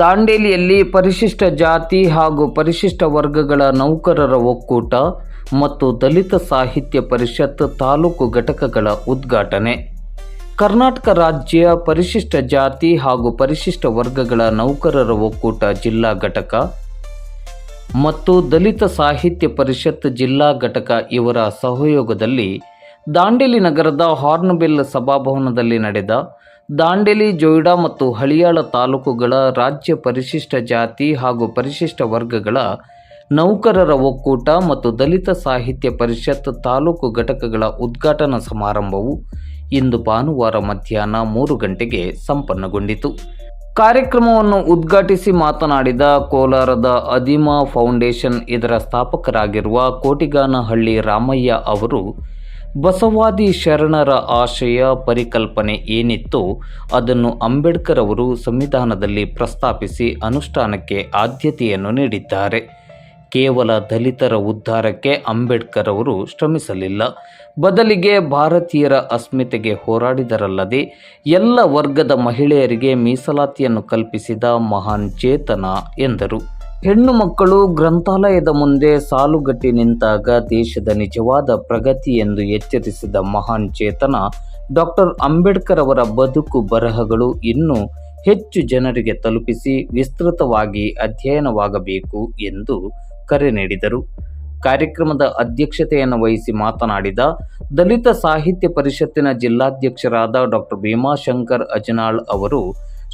ದಾಂಡೇಲಿಯಲ್ಲಿ ಪರಿಶಿಷ್ಟ ಜಾತಿ ಹಾಗೂ ಪರಿಶಿಷ್ಟ ವರ್ಗಗಳ ನೌಕರರ ಒಕ್ಕೂಟ ಮತ್ತು ದಲಿತ ಸಾಹಿತ್ಯ ಪರಿಷತ್ ತಾಲೂಕು ಘಟಕಗಳ ಉದ್ಘಾಟನೆ. ಕರ್ನಾಟಕ ರಾಜ್ಯ ಪರಿಶಿಷ್ಟ ಜಾತಿ ಹಾಗೂ ಪರಿಶಿಷ್ಟ ವರ್ಗಗಳ ನೌಕರರ ಒಕ್ಕೂಟ ಜಿಲ್ಲಾ ಘಟಕ ಮತ್ತು ದಲಿತ ಸಾಹಿತ್ಯ ಪರಿಷತ್ ಜಿಲ್ಲಾ ಘಟಕ ಇವರ ಸಹಯೋಗದಲ್ಲಿ ದಾಂಡೇಲಿ ನಗರದ ಹಾರ್ನ್ಬಿಲ್ ಸಭಾಭವನದಲ್ಲಿ ನಡೆದ ದಾಂಡೇಲಿ, ಜೊಯ್ಡಾ ಮತ್ತು ಹಳಿಯಾಳ ತಾಲೂಕುಗಳ ರಾಜ್ಯ ಪರಿಶಿಷ್ಟ ಜಾತಿ ಹಾಗೂ ಪರಿಶಿಷ್ಟ ವರ್ಗಗಳ ನೌಕರರ ಒಕ್ಕೂಟ ಮತ್ತು ದಲಿತ ಸಾಹಿತ್ಯ ಪರಿಷತ್ ತಾಲೂಕು ಘಟಕಗಳ ಉದ್ಘಾಟನಾ ಸಮಾರಂಭವು ಇಂದು ಭಾನುವಾರ ಮಧ್ಯಾಹ್ನ ಮೂರು ಗಂಟೆಗೆ ಸಂಪನ್ನಗೊಂಡಿತು. ಕಾರ್ಯಕ್ರಮವನ್ನು ಉದ್ಘಾಟಿಸಿ ಮಾತನಾಡಿದ ಕೋಲಾರದ ಅದಿಮಾ ಫೌಂಡೇಶನ್ ಇದರ ಸ್ಥಾಪಕರಾಗಿರುವ ಕೋಟಿಗಾನಹಳ್ಳಿ ರಾಮಯ್ಯ ಅವರು ಬಸವಾದಿ ಶರಣರ ಆಶಯ ಪರಿಕಲ್ಪನೆ ಏನಿತ್ತು ಅದನ್ನು ಅಂಬೇಡ್ಕರ್ ಅವರು ಸಂವಿಧಾನದಲ್ಲಿ ಪ್ರಸ್ತಾಪಿಸಿ ಅನುಷ್ಠಾನಕ್ಕೆ ಆದ್ಯತೆಯನ್ನು ನೀಡಿದ್ದಾರೆ. ಕೇವಲ ದಲಿತರ ಉದ್ಧಾರಕ್ಕೆ ಅಂಬೇಡ್ಕರ್ ಅವರು ಶ್ರಮಿಸಲಿಲ್ಲ. ಬದಲಿಗೆ ಭಾರತೀಯರ ಅಸ್ಮಿತೆಗೆ ಹೋರಾಡಿದರಲ್ಲದೆ ಎಲ್ಲ ವರ್ಗದ ಮಹಿಳೆಯರಿಗೆ ಮೀಸಲಾತಿಯನ್ನು ಕಲ್ಪಿಸಿದ ಮಹಾನ್ ಚೇತನ ಎಂದರು. ಹೆಣ್ಣು ಮಕ್ಕಳು ಗ್ರಂಥಾಲಯದ ಮುಂದೆ ಸಾಲುಗಟ್ಟಿ ನಿಂತಾಗ ದೇಶದ ನಿಜವಾದ ಪ್ರಗತಿ ಎಂದು ಎಚ್ಚರಿಸಿದ ಮಹಾನ್ ಚೇತನ, ಡಾಕ್ಟರ್ ಅಂಬೇಡ್ಕರ್ ಅವರ ಬದುಕು ಬರಹಗಳು ಇನ್ನೂ ಹೆಚ್ಚು ಜನರಿಗೆ ತಲುಪಿಸಿ ವಿಸ್ತೃತವಾಗಿ ಅಧ್ಯಯನವಾಗಬೇಕು ಎಂದು ಕರೆ ನೀಡಿದರು. ಕಾರ್ಯಕ್ರಮದ ಅಧ್ಯಕ್ಷತೆಯನ್ನು ವಹಿಸಿ ಮಾತನಾಡಿದ ದಲಿತ ಸಾಹಿತ್ಯ ಪರಿಷತ್ತಿನ ಜಿಲ್ಲಾಧ್ಯಕ್ಷರಾದ ಡಾಕ್ಟರ್ ಭೀಮಾಶಂಕರ್ ಅಜನಾಳ್ ಅವರು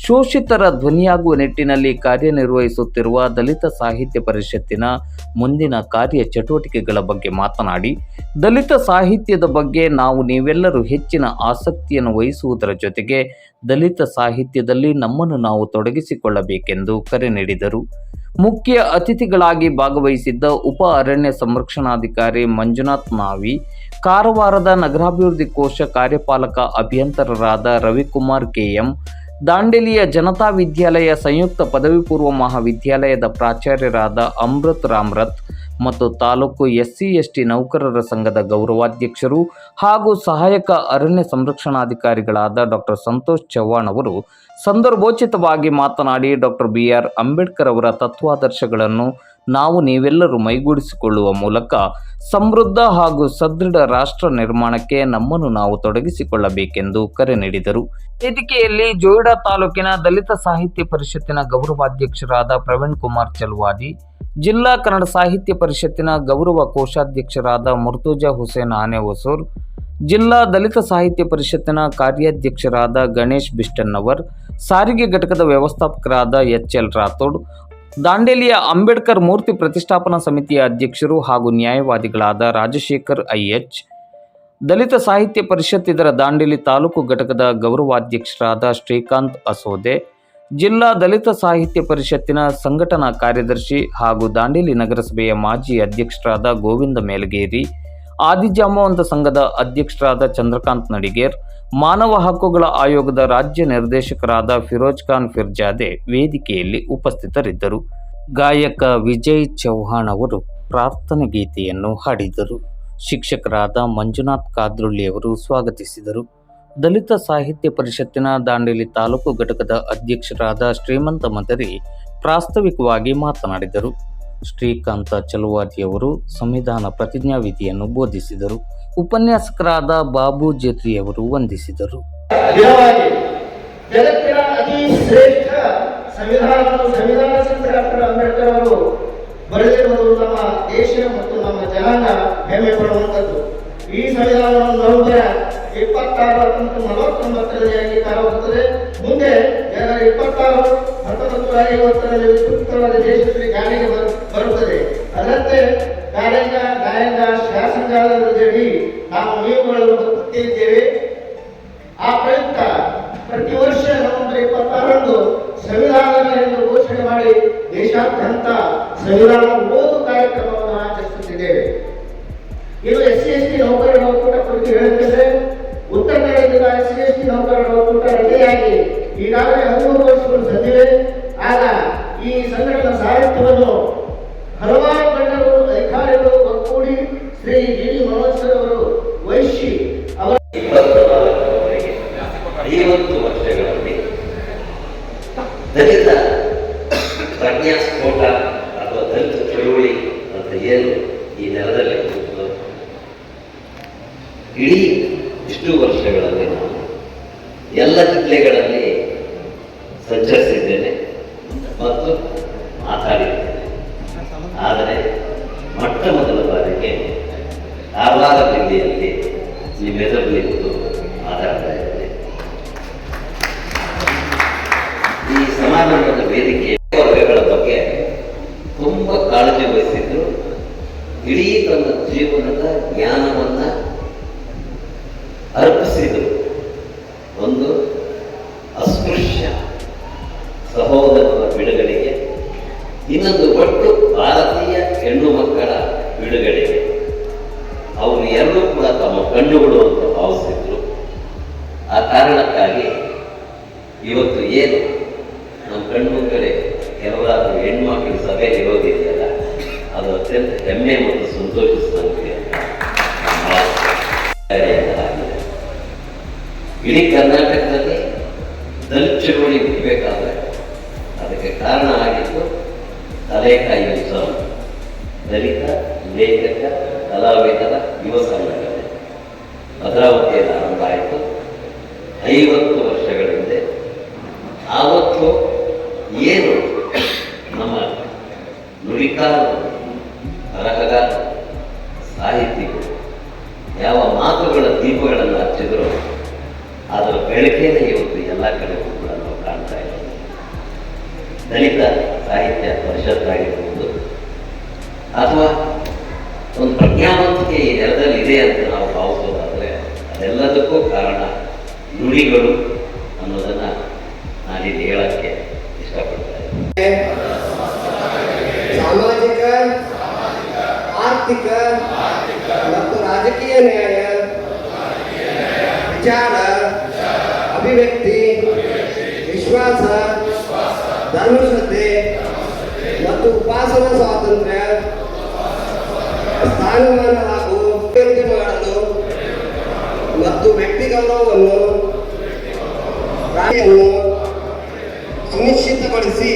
ಶೋಷಿತರ ಧ್ವನಿಯಾಗುವ ನಿಟ್ಟಿನಲ್ಲಿ ಕಾರ್ಯನಿರ್ವಹಿಸುತ್ತಿರುವ ದಲಿತ ಸಾಹಿತ್ಯ ಪರಿಷತ್ತಿನ ಮುಂದಿನ ಕಾರ್ಯ ಚಟುವಟಿಕೆಗಳ ಬಗ್ಗೆ ಮಾತನಾಡಿ, ದಲಿತ ಸಾಹಿತ್ಯದ ಬಗ್ಗೆ ನಾವು ನೀವೆಲ್ಲರೂ ಹೆಚ್ಚಿನ ಆಸಕ್ತಿಯನ್ನು ವಹಿಸುವುದರ ಜೊತೆಗೆ ದಲಿತ ಸಾಹಿತ್ಯದಲ್ಲಿ ನಮ್ಮನ್ನು ನಾವು ತೊಡಗಿಸಿಕೊಳ್ಳಬೇಕೆಂದು ಕರೆ ನೀಡಿದರು. ಮುಖ್ಯ ಅತಿಥಿಗಳಾಗಿ ಭಾಗವಹಿಸಿದ್ದ ಉಪ ಅರಣ್ಯ ಸಂರಕ್ಷಣಾಧಿಕಾರಿ ಮಂಜುನಾಥ್ ನಾವಿ, ಕಾರವಾರದ ನಗರಾಭಿವೃದ್ಧಿ ಕೋಶ ಕಾರ್ಯಪಾಲಕ ಅಭಿಯಂತರರಾದ ರವಿಕುಮಾರ್ ಕೆಎಂ ದಾಂಡೇಲಿಯ ಜನತಾ ವಿದ್ಯಾಲಯ ಸಂಯುಕ್ತ ಪದವಿ ಪೂರ್ವ ಮಹಾವಿದ್ಯಾಲಯದ ಪ್ರಾಚಾರ್ಯರಾದ ಅಮೃತ್ ರಾಮ್ರತ್ ಮತ್ತು ತಾಲೂಕು ಎಸ್ಸಿ ಎಸ್ಟಿ ನೌಕರರ ಸಂಘದ ಗೌರವಾಧ್ಯಕ್ಷರು ಹಾಗೂ ಸಹಾಯಕ ಅರಣ್ಯ ಸಂರಕ್ಷಣಾಧಿಕಾರಿಗಳಾದ ಡಾಕ್ಟರ್ ಸಂತೋಷ್ ಚವ್ಹಾಣ್ ಅವರು ಸಂದರ್ಭೋಚಿತವಾಗಿ ಮಾತನಾಡಿ ಡಾಕ್ಟರ್ ಬಿ ಆರ್ ಅಂಬೇಡ್ಕರ್ ಅವರ ತತ್ವಾದರ್ಶಗಳನ್ನು ನಾವು ನೀವೆಲ್ಲರೂ ಮೈಗೂಡಿಸಿಕೊಳ್ಳುವ ಮೂಲಕ ಸಮೃದ್ಧ ಹಾಗೂ ಸದೃಢ ರಾಷ್ಟ್ರ ನಿರ್ಮಾಣಕ್ಕೆ ನಮ್ಮನ್ನು ನಾವು ತೊಡಗಿಸಿಕೊಳ್ಳಬೇಕೆಂದು ಕರೆ ನೀಡಿದರು. ವೇದಿಕೆಯಲ್ಲಿ ಜೋಯಿಡಾ ತಾಲೂಕಿನ ದಲಿತ ಸಾಹಿತ್ಯ ಪರಿಷತ್ತಿನ ಗೌರವಾಧ್ಯಕ್ಷರಾದ ಪ್ರವೀಣ್ ಕುಮಾರ್ ಚಲ್ವಾದಿ, ಜಿಲ್ಲಾ ಕನ್ನಡ ಸಾಹಿತ್ಯ ಪರಿಷತ್ತಿನ ಗೌರವ ಕೋಶಾಧ್ಯಕ್ಷರಾದ ಮುರ್ತುಜಾ ಹುಸೇನ್ ಆನೆ ಹೊಸೂರ್, ಜಿಲ್ಲಾ ದಲಿತ ಸಾಹಿತ್ಯ ಪರಿಷತ್ತಿನ ಕಾರ್ಯಾಧ್ಯಕ್ಷರಾದ ಗಣೇಶ್ ಬಿಷ್ಟನ್ನವರ್ ಸಾರಿಗೆ ಘಟಕದ ವ್ಯವಸ್ಥಾಪಕರಾದ ಎಚ್ ಎಲ್ ರಾಥೋಡ್ ದಾಂಡೇಲಿಯ ಅಂಬೇಡ್ಕರ್ ಮೂರ್ತಿ ಪ್ರತಿಷ್ಠಾಪನಾ ಸಮಿತಿಯ ಅಧ್ಯಕ್ಷರು ಹಾಗೂ ನ್ಯಾಯವಾದಿಗಳಾದ ರಾಜಶೇಖರ್ ಐಎಚ್, ದಲಿತ ಸಾಹಿತ್ಯ ಪರಿಷತ್ ಇದರ ದಾಂಡೇಲಿ ತಾಲೂಕು ಘಟಕದ ಗೌರವಾಧ್ಯಕ್ಷರಾದ ಶ್ರೀಕಾಂತ್ ಅಸೋದೆ, ಜಿಲ್ಲಾ ದಲಿತ ಸಾಹಿತ್ಯ ಪರಿಷತ್ತಿನ ಸಂಘಟನಾ ಕಾರ್ಯದರ್ಶಿ ಹಾಗೂ ದಾಂಡೇಲಿ ನಗರಸಭೆಯ ಮಾಜಿ ಅಧ್ಯಕ್ಷರಾದ ಗೋವಿಂದ ಮೇಲಗೇರಿ ಆದಿಜಾಮವಂತ ಸಂಘದ ಅಧ್ಯಕ್ಷರಾದ ಚಂದ್ರಕಾಂತ್ ನಡಿಗೇರ್, ಮಾನವ ಹಕ್ಕುಗಳ ಆಯೋಗದ ರಾಜ್ಯ ನಿರ್ದೇಶಕರಾದ ಫಿರೋಜ್ ಖಾನ್ ಫಿರ್ಜಾದೆ ವೇದಿಕೆಯಲ್ಲಿ ಉಪಸ್ಥಿತರಿದ್ದರು. ಗಾಯಕ ವಿಜಯ್ ಚೌಹಾಣ್ ಅವರು ಪ್ರಾರ್ಥನೆ ಗೀತೆಯನ್ನು ಹಾಡಿದರು. ಶಿಕ್ಷಕರಾದ ಮಂಜುನಾಥ್ ಕಾದ್ರುಳ್ಳಿಯವರು ಸ್ವಾಗತಿಸಿದರು. ದಲಿತ ಸಾಹಿತ್ಯ ಪರಿಷತ್ತಿನ ದಾಂಡೇಲಿ ತಾಲೂಕು ಘಟಕದ ಅಧ್ಯಕ್ಷರಾದ ಶ್ರೀಮಂತ ಮದರಿ ಪ್ರಾಸ್ತಾವಿಕವಾಗಿ ಮಾತನಾಡಿದರು. ಶ್ರೀಕಾಂತ ಚಲುವಾದಿಯವರು ಸಂವಿಧಾನ ಪ್ರತಿಜ್ಞಾವಿಧಿಯನ್ನು ಬೋಧಿಸಿದರು. ಉಪನ್ಯಾಸಕರಾದ ಬಾಬು ಜೇತ್ರಿಯವರು ವಂದಿಸಿದರು. ಅವರು ಅಂಗೀಕಾರವಾಗುತ್ತದೆ ಮುಂದೆ ಜನವರಿ ಇಪ್ಪತ್ತಾರು ಹತ್ತೊಂಬತ್ತು ಐವತ್ತರಲ್ಲಿ ವಿಸ್ತೃತವಾದ ದೇಶದಲ್ಲಿ ಜಾರಿಗೆ ದೇಶಾದ್ಯಂತ ಸಂವಿಧಾನ ಓದು ಕಾರ್ಯಕ್ರಮವನ್ನು ಆಚರಿಸುತ್ತಿದ್ದೇವೆ. ಇದು ಮತ್ತು ಮಾತಾಡಿದ್ದೇನೆ ಆದರೆ ಮೊಟ್ಟ ಮೊದಲ ಬಾರಿಗೆ ಕಾರವಾರ ಜಿಲ್ಲೆಯಲ್ಲಿ ನಿಂತು ಮಾತಾಡ್ತಾ ಇದ್ದೇನೆ ಈ ಸಮಾರಂಭದ ವೇದಿಕೆ ವರ್ಗಗಳ ಬಗ್ಗೆ ತುಂಬ ಕಾಳಜಿ ವಹಿಸಿದ್ರು. ಇಡೀ ತನ್ನ ಜೀವನದ ಜ್ಞಾನವನ್ನ ಅರ್ಪಿಸಿದರು. ಒಂದು ಅಸ್ಪೃಶ್ಯ ಸಹೋದರರ ಬಿಡುಗಡೆಗೆ ಇನ್ನೊಂದು ಒಟ್ಟು ಭಾರತೀಯ ಹೆಣ್ಣು ಮಕ್ಕಳ ಬಿಡುಗಡೆಗೆ ಅವರು ಎರಡೂ ಕೂಡ ತಮ್ಮ ಕಣ್ಣುಗಳು ಅಂತ ಭಾವಿಸಿದ್ರು. ಆ ಕಾರಣಕ್ಕಾಗಿ ಇವತ್ತು ಏನು ನಮ್ಮ ಕಣ್ಣು ಕಡೆ ಕೆಲವರಾದ್ರೂ ಮಕ್ಕಳ ಸಭೆ ಇರೋದಿದೆಯಲ್ಲ, ಅದು ಅತ್ಯಂತ ಹೆಮ್ಮೆ ಮತ್ತು ಸಂತೋಷಿಸುವಂತೆ ಇಡೀ ಕರ್ನಾಟಕದಲ್ಲಿ ದಲಿತ ತಲೆಕಾಯಿ ಉತ್ಸವ ದಲಿತ, ಲೇಖಕ, ಕಲಾವಿದರ ಯುವ ಸಂಘಟನೆ. ಭದ್ರಾವತಿಯಲ್ಲಿ ಆರಂಭ ಆಯಿತು. ಐವತ್ತು ವರ್ಷಗಳ ಹಿಂದೆ. ಆವತ್ತು ಏನು ನಮ್ಮ ನುಡಿಕಾರರು ಬರಹಗಾರ ಸಾಹಿತಿಗಳು ಯಾವ ಮಾತುಗಳ ದೀಪಗಳನ್ನು ಹಚ್ಚಿದ್ರು, ಅದರ ಬೆಳಕೇನೆ ಇವತ್ತು ಎಲ್ಲ ಕಡೆಗೂ ಕೂಡ ನಾವು ಕಾಣ್ತಾ ಇದ್ದೀವಿ. ದಲಿತ ಸಾಹಿತ್ಯ ಪರಿಷತ್ ಆಗಿರ್ಬೋದು ಅಥವಾ ಒಂದು ಪ್ರಜ್ಞಾವಂತಿಕೆ ಈ ನೆಲದಲ್ಲಿ ಇದೆ ಅಂತ ನಾವು ಭಾವಿಸೋದಾದ್ರೆ ಅದೆಲ್ಲದಕ್ಕೂ ಕಾರಣ ನುಡಿಗಳು ಅನ್ನೋದನ್ನ ನಾನಿಲ್ಲಿ ಹೇಳಕ್ಕೆ ಇಷ್ಟಪಡ್ತಾ ಇದ್ದೀನಿ ಸಾಮಾಜಿಕ ಆರ್ಥಿಕ ಮತ್ತು ರಾಜಕೀಯ ನ್ಯಾಯ ವಿಚಾರ ಅಭಿವ್ಯಕ್ತಿ ವಿಶ್ವಾಸ ಧರ್ಮಶ್ರದ್ಧೆ ಮತ್ತು ಉಪಾಸನಾ ಸ್ವಾತಂತ್ರ್ಯ ಸ್ಥಾನಮಾನ ಹಾಗೂ ಮಾಡಲು ಮತ್ತು ವ್ಯಕ್ತಿ ಗೌರವವನ್ನು ಸುನಿಶ್ಚಿತಪಡಿಸಿ